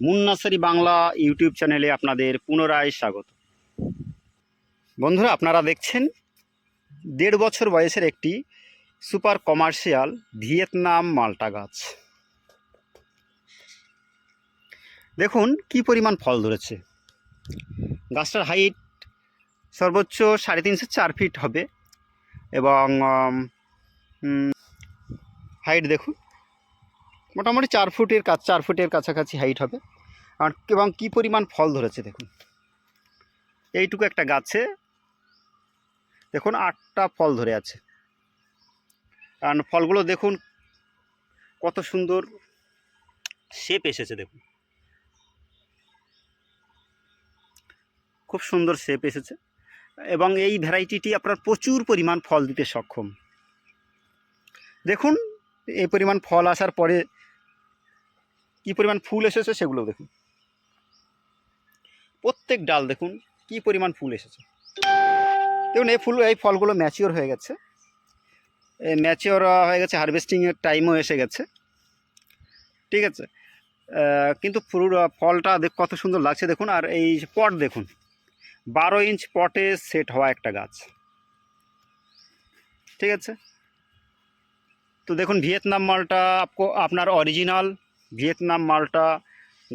মুন্নাসারি Bangla YouTube চ্যানেলে আপনাদের পুনরায় স্বাগত। বন্ধুরা, আপনারা দেখছেন দেড় বছর বয়সের একটি সুপার কমার্শিয়াল ভিয়েতনাম মাল্টা গাছ। দেখুন, কি পরিমাণ ফল ধরেছে। গাছটার হাইট সর্বোচ্চ সাড়ে তিনশো চার ফিট হবে এবং হাইট দেখুন মোটামুটি চার ফুটের কাছ চার ফুটের কাছাকাছি হাইট হবে। আর এবং কী পরিমাণ ফল ধরেছে দেখুন। এইটুকু একটা গাছে দেখুন আটটা ফল ধরে আছে। কারণ ফলগুলো দেখুন কত সুন্দর শেপ এসেছে দেখুন। খুব সুন্দর শেপ এসেছে। এবং এই ভ্যারাইটিটি আপনার প্রচুর পরিমাণ ফল দিতে সক্ষম। দেখুন, এই পরিমাণ ফল আসার পরে কি পরিমাণ ফুল এসেছে সেগুলো দেখুন। প্রত্যেক ডাল দেখুন, কি পরিমাণ ফুল এসেছে। দেখুন, এই ফুল, এই ফলগুলো ম্যাচিওর হয়ে গেছে। ম্যাচিওর হয়ে গেছে হারভেস্টিংয়ের টাইমও এসে গেছে। ঠিক আছে? কিন্তু ফুল, ফলটা দেখ, কত সুন্দর লাগছে দেখুন, আর এই পট দেখুন। বারো ইঞ্চ পটে সেট হওয়া একটা গাছ। ঠিক আছে? তো দেখুন, ভিয়েতনাম মালটা আপনার অরিজিনাল ভিয়েতনাম, মালটা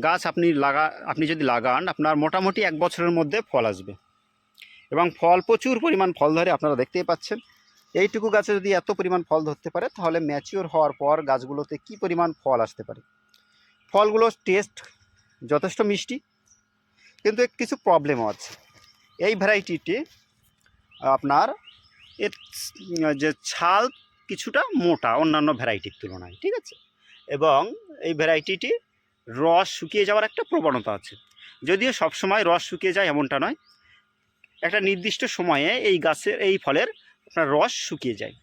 গাছ আপনি লাগা, আপনি যদি লাগান, আপনার মোটামুটি এক বছরের মধ্যে ফল আসবে। এবং ফল, প্রচুর পরিমাণ ফল ধরে আপনারা দেখতেই পাচ্ছেন। এইটুকু গাছে যদি এত পরিমাণ ফল ধরতে পারে, তাহলে ম্যাচিওর হওয়ার পর গাছগুলোতে কি পরিমাণ ফল আসতে পারে? ফলগুলোর টেস্ট যথেষ্ট মিষ্টি, কিন্তু কিছু প্রবলেমও আছে। এই ভ্যারাইটিটি আপনার এর যে ছাল কিছুটা মোটা, অন্যান্য ভ্যারাইটির তুলনায়, ঠিক আছে? এবং এই ভ্যারাইটিটি রস শুকিয়ে যাওয়ার একটা প্রবণতা আছে। যদিও সবসময় রস শুকিয়ে যায় এমনটা নয়। একটা নির্দিষ্ট সময়ে এই গাছের, এই ফলের আপনার রস শুকিয়ে যায়।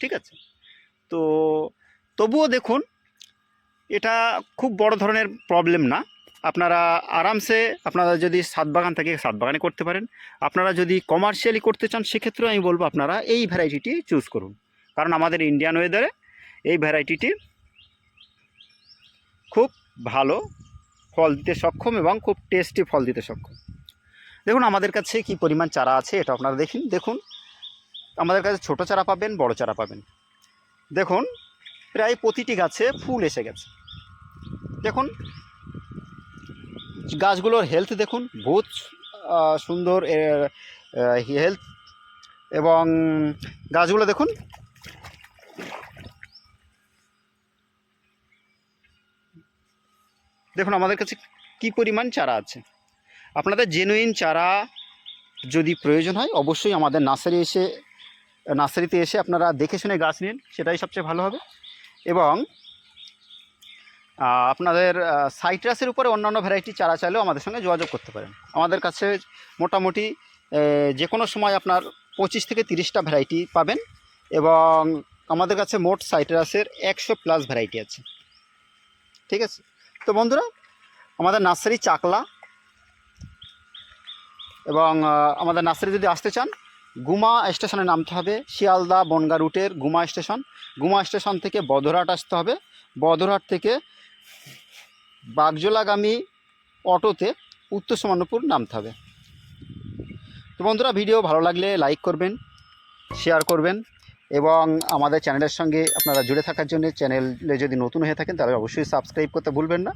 ঠিক আছে? তো তবুও দেখুন, এটা খুব বড় ধরনের প্রবলেম না। আপনারা আরামসে, আপনারা যদি সাত বাগান থেকে সাত বাগানে করতে পারেন। আপনারা যদি কমার্শিয়ালি করতে চান, সেক্ষেত্রেও আমি বলব আপনারা এই ভ্যারাইটিটি চুজ করুন। কারণ আমাদের ইন্ডিয়ান ওয়েদারে এই ভ্যারাইটিটি খুব ভালো ফল দিতে সক্ষম এবং খুব টেস্টি ফল দিতে সক্ষম। দেখুন, আমাদের কাছে কি পরিমাণ চারা আছে এটা আপনারা দেখুন দেখুন। আমাদের কাছে ছোট চারা পাবেন, বড় চারা পাবেন। দেখুন, প্রায় প্রতিটি গাছে ফুল এসে গেছে। দেখুন, গাছগুলোর হেলথ দেখুন, বহুত সুন্দর হেলথ এবং গাছগুলো দেখুন দেখুন, আমাদের কাছে কি পরিমাণ চারা আছে? আপনাদের জেনুইন চারা যদি প্রয়োজন হয়, অবশ্যই আমাদের নার্সারি এসে, নার্সারিতে এসে আপনারা দেখে শুনে গাছ নিন, সেটাই সবচেয়ে ভালো হবে। এবং আপনাদের সাইট্রাসের উপরে অন্যান্য ভ্যারাইটি চারা চাইলেও আমাদের সঙ্গে যোগাযোগ করতে পারেন। আমাদের কাছে মোটামুটি যে কোনো সময় আপনার পঁচিশ থেকে তিরিশটা ভ্যারাইটি পাবেন এবং আমাদের কাছে মোট সাইট্রাসের একশো প্লাস ভ্যারাইটি আছে। ঠিক আছে? তো বন্ধুরা, আমাদের নার্সারি চাকলা এবং আমাদের নার্সারি যদি আসতে চান, গুমা স্টেশনে নামতে হবে শিয়ালদা বনগা রুটের গুমা স্টেশন। গুমা স্টেশন থেকে বদরহাট আসতে হবে। বদরহাট থেকে বাগজোলাগামী অটোতে উত্তর সমানপুর নামতে হবে। তো বন্ধুরা, ভিডিও ভালো লাগলে লাইক করবেন, শেয়ার করবেন। এবং আমাদের চ্যানেলের সঙ্গে আপনারা জুড়ে থাকার জন্য চ্যানেলে যদি নতুন হয়ে থাকেন তাহলে অবশ্যই সাবস্ক্রাইব করতে ভুলবেন না।